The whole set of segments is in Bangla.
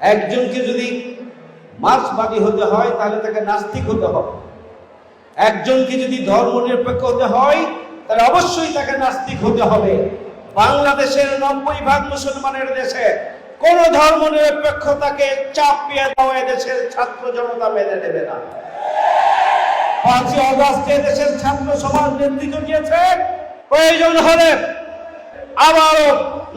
একজনকে যদি মার্ক্সবাদী হতে হয়, তাহলে তাকে নাস্তিক হতে হবে। একজনকে যদি ধর্ম নিরপেক্ষ হতে হয়, তাহলে অবশ্যই তাকে নাস্তিক হতে হবে। বাংলাদেশের নব্বই ভাগ মুসলমানের দেশে কোন ধর্ম নিরপেক্ষতাকে চাপিয়ে দেওয়া দেশের ছাত্র জনতা মেনে নেবে না। পাঁচই অগস্টে দেশের ছাত্র সমাজ নেতৃত্ব দিয়েছে। প্রয়োজন হলে আবারও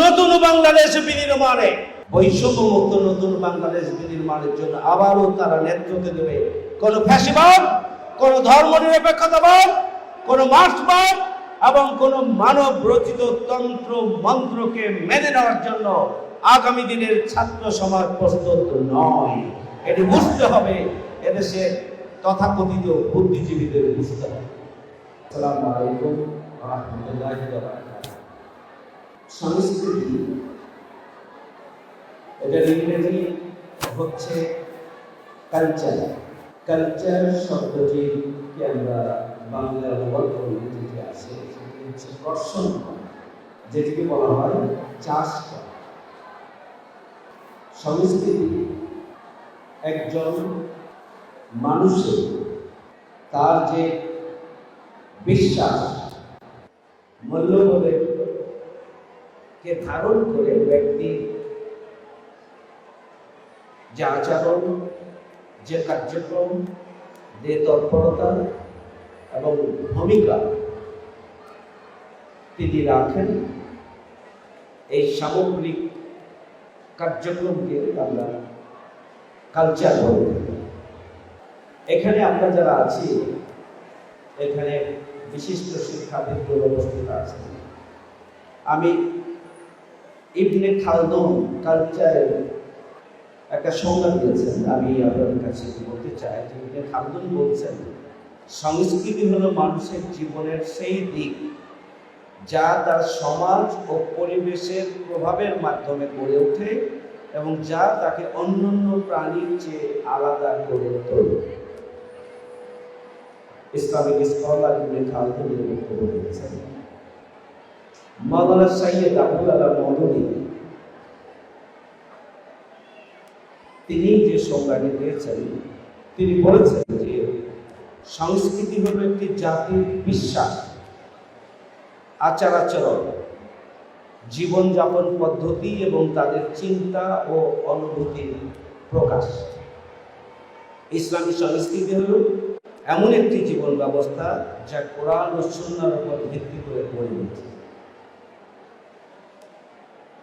নতুন বাংলাদেশ বিনির্মাণে বৈষম্য মুক্ত নতুন বাংলাদেশ বিনির্মাণের জন্য আবারও তারা নেতৃত্ব দেবে। কোন ফ্যাসিবাদ, কোন ধর্ম নিরপেক্ষতাবাদ কোন মার্ক্সবাদ এবং কোন মানব রচিত তন্ত্র মন্ত্রকে মেনে নেওয়ার জন্য আগামী দিনের ছাত্র সমাজ প্রস্তুত নয়। এটি বুঝতে হবে, এদেশে তথাকথিত বুদ্ধিজীবীদের বুঝতে হবে। আসসালামু রহমতুল্লাহ সংস্কৃতি এটার ইংরেজি হচ্ছে কালচার কালচার শব্দটিকে আমরা বাংলা অনুবাদ করি? যেটি আছে সেটি হচ্ছে কর্ষণ করা, যেটিকে বলা হয় চাষ করা সংস্কৃতি একজন মানুষের তার যে বিশ্বাস মূল্যবোধের কে ধারণ করে ব্যক্তি যে আচরণ, যে কার্যক্রম, যে তৎপরতা এবং ভূমিকা তিনি রাখেন, এই সামগ্রিক কার্যক্রমকে আমরা কালচার বলে এখানে আমরা যারা আছি, এখানে বিশিষ্ট শিক্ষাবিদ উপস্থিত আছে আমি ইবনে খালদুন কালচারের একটা সংজ্ঞা দিয়েছেন, আমি আপনাদের কাছে বলতে চাই যে খালদুন বলছেন, সংস্কৃতি হলো মানুষের জীবনের সেই দিক যা তার সমাজ ও পরিবেশের প্রভাবের মাধ্যমে গড়ে ওঠে এবং যা তাকে অন্যান্য প্রাণীর চেয়ে আলাদা করে তোলে। ইসলামিক স্কলার ইবনে খালদুন এই বক্তব্য দিয়েছেন। মাওলানা সাইয়্যেদ আবুল আলা মদনী তিনি যে সংজ্ঞাটি দিয়েছেন, তিনি বলেছেন যে সংস্কৃতি হলো একটি জাতির বিশ্বাস, আচার আচরণ, জীবনযাপন পদ্ধতি এবং তাদের চিন্তা ও অনুভূতির প্রকাশ। ইসলামী সংস্কৃতি হল এমন একটি জীবন ব্যবস্থা যা কোরআন ও সুন্নার উপর ভিত্তি করে গড়ে উঠেছে।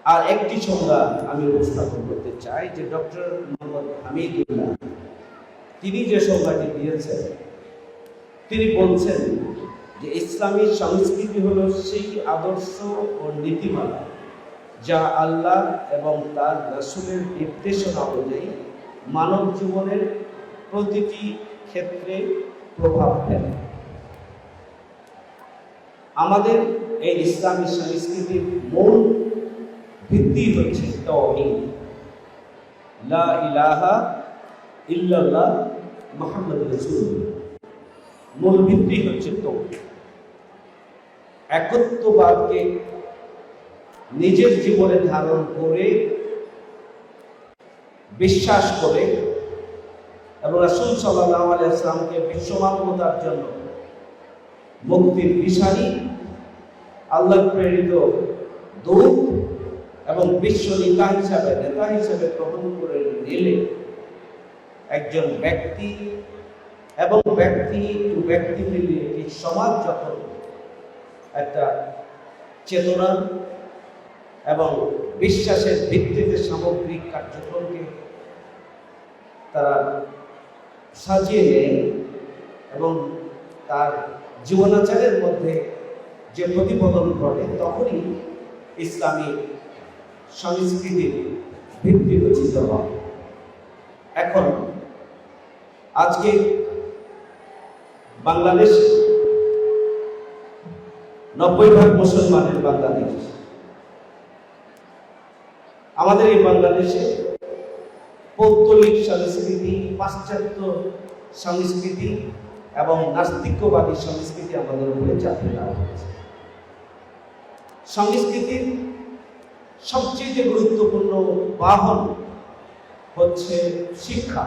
আর একটি সংজ্ঞা আমি উপস্থাপন করতে চাই যে ডক্টর মোহাম্মদ হামিদুল্লাহ তিনি যে সংজ্ঞাটি দিয়েছেন, তিনি বলছেন যে ইসলামী সংস্কৃতি হলো সেই আদর্শ ও নীতিমালা যা আল্লাহ এবং তার রাসূলের নির্দেশনা অনুযায়ী মানব জীবনের প্রতিটি ক্ষেত্রে প্রভাব ফেলে। আমাদের এই ইসলামী সংস্কৃতির মূল ভিত্তি হচ্ছে তাওহীদ। লা ইলাহা ইল্লাল্লাহ মুহাম্মদ মূল ভিত্তি হচ্ছে তাওহীদ। একত্ববাদকে নিজের জীবনে ধারণ করে, বিশ্বাস করে এবং রাসূল সাল্লাল্লাহু আলাইহি সাল্লামকে বিশ্বমানবতার জন্য মুক্তির দিশারি আল্লাহ প্রেরিত দূত এবং বিশ্ব নেতা হিসাবে নেতা হিসাবে গ্রহণ করে নিলে একজন ব্যক্তি এবং ব্যক্তি টু ব্যক্তি মিলে একটি সমাজ যখন একটা চেতনা এবং বিশ্বাসের ভিত্তিতে সামগ্রিক কার্যক্রমকে তারা সাজিয়ে নেয় এবং তার জীবনাচারের মধ্যে যে প্রতিফলন ঘটে, তখনই ইসলামী সংস্কৃতির ভিত্তি রচিত হয়। এখন আজকে বাংলাদেশ নব্বই ভাগ মুসলমানের বাংলাদেশ। আমাদের এই বাংলাদেশে পৌত্তলিক সংস্কৃতি, পাশ্চাত্য সংস্কৃতি এবং নাস্তিক্যবাদী সংস্কৃতি আমাদের উপরে চাপিয়ে দেওয়া হয়েছে। সংস্কৃতির সবচেয়ে গুরুত্বপূর্ণ বাহন হচ্ছে শিক্ষা।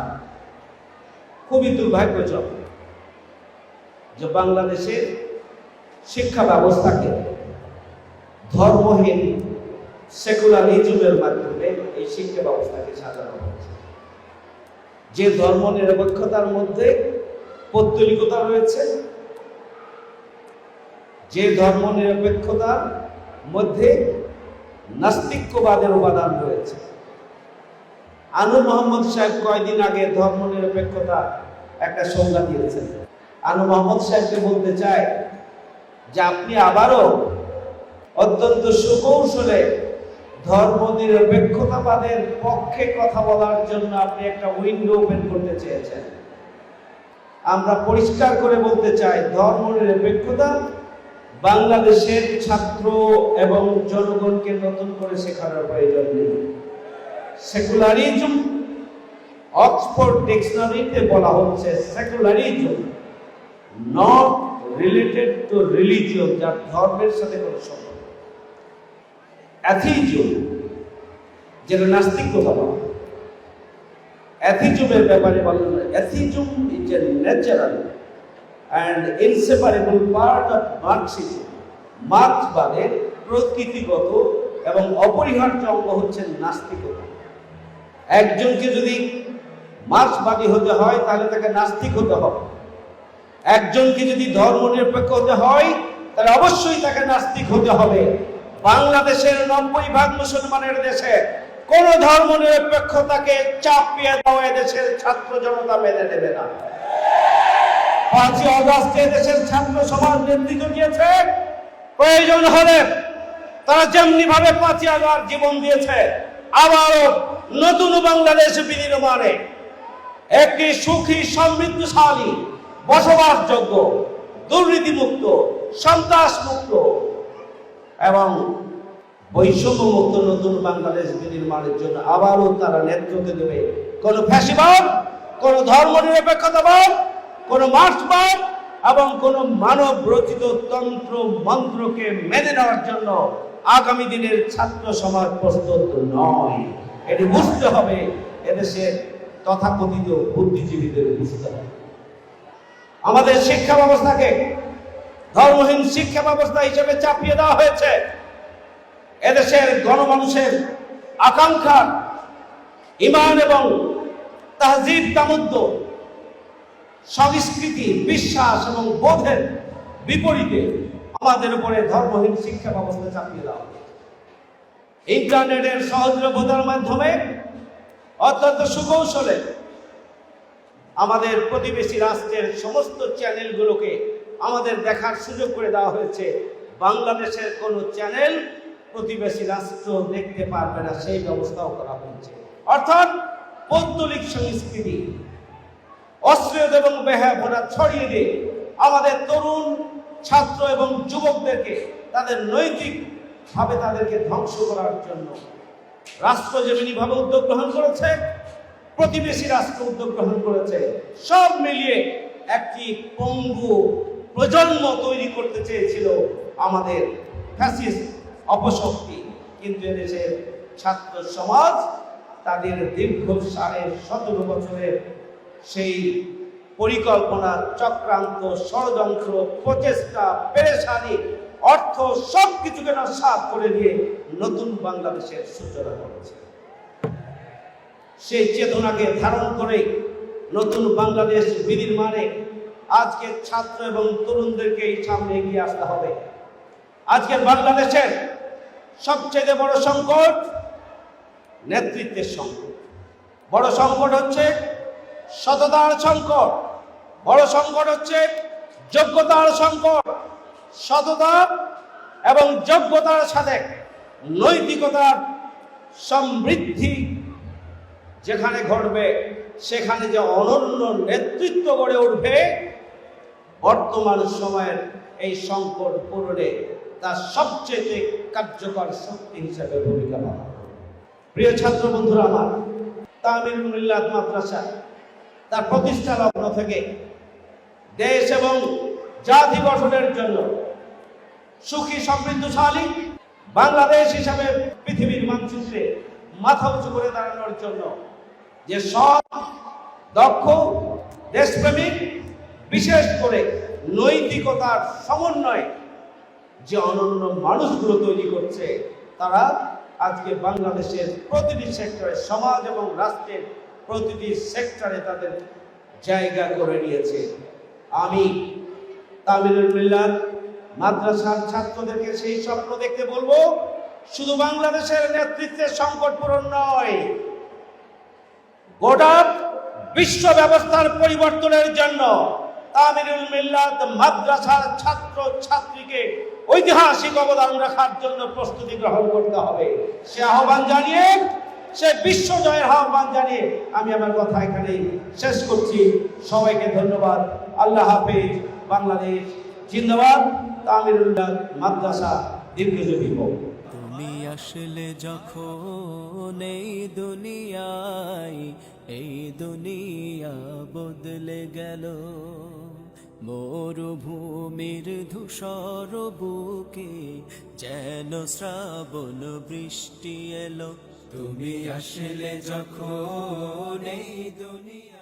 খুবই দুর্ভাগ্যজনক যে বাংলাদেশের শিক্ষা ব্যবস্থাকে ধর্মহীন সেকুলারিজমের মাধ্যমে এই শিক্ষা ব্যবস্থাকে সাজানো হয়েছে। যে ধর্ম নিরপেক্ষতার মধ্যে পৌত্তলিকতা রয়েছে, যে ধর্ম নিরপেক্ষতার মধ্যে নাস্তিক্যবাদের উপাদান রয়েছে। আনু মোহাম্মদ সাহেব কয়দিন আগে ধর্ম নিরপেক্ষতা একটা সংজ্ঞা দিয়েছেন। আনু মোহাম্মদ সাহেবকে বলতে চায় যে আপনি আবারও অত্যন্ত সুকৌশলে ধর্ম নিরপেক্ষতাবাদের পক্ষে কথা বলার জন্য আপনি একটা উইন্ডো ওপেন করতে চেয়েছেন। আমরা পরিষ্কার করে বলতে চাই ধর্ম নিরপেক্ষতা বাংলাদেশের ছাত্র এবং জনগণকে নতুন করে শেখানোর প্রয়োজন নেই। সেকুলারিজম, অক্সফোর্ড ডিকশনারিতে বলা হচ্ছে secularism not related to religion যার ধর্মের সাথে কোনো সম্পর্ক অ্যাথিজম যেটা নাস্তিকতা বলা। অ্যাথিজমের ব্যাপারে বলেন atheism is a natural and inseparable part of Marxism মার্ক্সবাদের প্রকৃতিগত এবং অপরিহার্য অঙ্গ হচ্ছে নাস্তিকতা। একজনকে যদি মার্ক্সবাদী হতে হয়, তাহলে তাকে নাস্তিক হতে হবে। একজনকে যদি ধর্ম নিরপেক্ষ হতে হয়, তাহলে অবশ্যই তাকে নাস্তিক হতে হবে। বাংলাদেশের নব্বই ভাগ মুসলমানের দেশে কোন ধর্ম নিরপেক্ষতাকে চাপিয়ে দেওয়া দেশের ছাত্র জনতা মেনে নেবে না। পাঁচই অগস্টে দেশের ছাত্র সমাজ নেতৃত্ব দিয়েছে। প্রয়োজন হলে তারা যেমনি ভাবে পাঁচই আগস্ট জীবন দিয়েছে, আবারও নতুন বাংলাদেশ বিনির্মাণে একটি সুখী, সমৃদ্ধশালী, বসবাসযোগ্য, দুর্নীতিমুক্ত সন্ত্রাস মুক্ত এবং বৈষম্য মুক্ত নতুন বাংলাদেশ বিনির্মাণের জন্য আবারও তারা নেতৃত্ব দেবে। কোন ফ্যাসিবাদ, কোন ধর্ম নিরপেক্ষতাবাদ কোন মার্ক্সবাদ এবং কোন মানব রচিত তন্ত্র মন্ত্রকে মেনে নেওয়ার জন্য আগামী দিনের ছাত্র সমাজ প্রস্তুত নয়। এটি বুঝতে হবে এদেশের তথাকথিত বুদ্ধিজীবীদের বুঝতে হবে। আমাদের শিক্ষা ব্যবস্থাকে ধর্মহীন শিক্ষা ব্যবস্থা হিসেবে চাপিয়ে দেওয়া হয়েছে। এদেশের গণমানুষের আকাঙ্ক্ষা, ইমান এবং তাহজিব তামুদ্দ সংস্কৃতি, বিশ্বাস এবং বোধের বিপরীতে আমাদের উপরে ধর্মহীন শিক্ষা ব্যবস্থা চাপিয়ে দেওয়া। ইন্টারনেটের সহজলভ্যতার মাধ্যমে অত্যন্ত সুকৌশলে আমাদের প্রতিবেশী রাষ্ট্রের সমস্ত চ্যানেলগুলোকে আমাদের দেখার সুযোগ করে দেওয়া হয়েছে বাংলাদেশের কোনো চ্যানেল প্রতিবেশী রাষ্ট্র দেখতে পারবে না, সেই ব্যবস্থাও করা হয়েছে অর্থাৎ পৌত্তলিক সংস্কৃতি অশ্লীল এবং বেহাপনা ছড়িয়ে দিয়ে আমাদের তরুণ ছাত্র এবং যুবকদেরকে তাদের নৈতিক ভাবে তাদেরকে ধ্বংস করার জন্য রাষ্ট্র যেমনিভাবে উদ্যোগ গ্রহণ করেছে, প্রতিবেশী রাষ্ট্র উদ্যোগ গ্রহণ করেছে, সব মিলিয়ে একটি পঙ্গু প্রজন্ম তৈরি করতে চেয়েছিল আমাদের ফ্যাসিস অপশক্তি। কিন্তু এদেশের ছাত্র সমাজ তাদের দীর্ঘ সাড়ে সতেরো বছরের সেই পরিকল্পনা, চক্রান্ত, ষড়যন্ত্র, প্রচেষ্টা, পেরেশানি, অর্থ সব কিছুকে নস্বাত করে দিয়ে নতুন বাংলাদেশের সূচনা করেছে। সেই চেতনাকে ধারণ করে নতুন বাংলাদেশ বিনির্মাণে আজকে ছাত্র এবং তরুণদেরকে সামনে এগিয়ে আসতে হবে। আজকের বাংলাদেশের সবচেয়ে বড় সংকট নেতৃত্বের সংকট। বড় সংকট হচ্ছে সততার সংকট। বড় সংকট হচ্ছে যোগ্যতার সংকট। সততা এবং যোগ্যতার সাথে নৈতিকতার সমৃদ্ধি যেখানে ঘটবে, সেখানে যে অনন্য নেতৃত্ব গড়ে উঠবে, বর্তমান সময়ের এই সংকট পূরণে তার সবচেয়ে কার্যকর শক্তি হিসেবে ভূমিকা পালন প্রিয় ছাত্র বন্ধুরা আমার তামিল মাদ্রাসা তার প্রতিষ্ঠা লগ্ন থেকে দেশ এবং জাতি গঠনের জন্য সুখী, সমৃদ্ধশালী বাংলাদেশ হিসাবে পৃথিবীর মানচিত্রে মাথা উঁচু করে দাঁড়ানোর জন্য যে সৎ, দক্ষ, দেশপ্রেমিক, বিশেষ করে নৈতিকতার সমন্বয়ে যে অনন্য মানুষগুলো তৈরি করছে, তারা আজকে বাংলাদেশের প্রতিটি সেক্টরে সমাজ এবং রাষ্ট্রের প্রতিটি সেক্টরে তাদের জায়গা করে নিয়েছে। আমি তামিলুল মিল্লাত, মাদ্রাসার ছাত্রদেরকে সেই স্বপ্ন দেখতে বলব, শুধু বাংলাদেশের নেতৃত্বের সংকট পূরণ নয়, গোটা বিশ্ব ব্যবস্থার পরিবর্তনের জন্য তামিরুল মিল্লাত মাদ্রাসার ছাত্র ছাত্রীকে ঐতিহাসিক অবদান রাখার জন্য প্রস্তুতি গ্রহণ করতে হবে। সে আহ্বান জানিয়ে সে বিশ্ব জয়ের আহ্বান জানিয়ে আমি আমার কথা এখানেই শেষ করছি। সবাইকে ধন্যবাদ। আল্লাহ হাফিজ। বাংলাদেশ জিন্দাবাদ। তামিরুল্লাহ মাদ্রাসা দীর্ঘজীবী হোক। তুমি আসলে যখন এই দুনিয়ায়, এই দুনিয়া বদলে গেল। মরুভূমির ধূসর বুকে যেন শ্রাবণ বৃষ্টি এলো। তুমি আসলে যখন এই দুনিয়া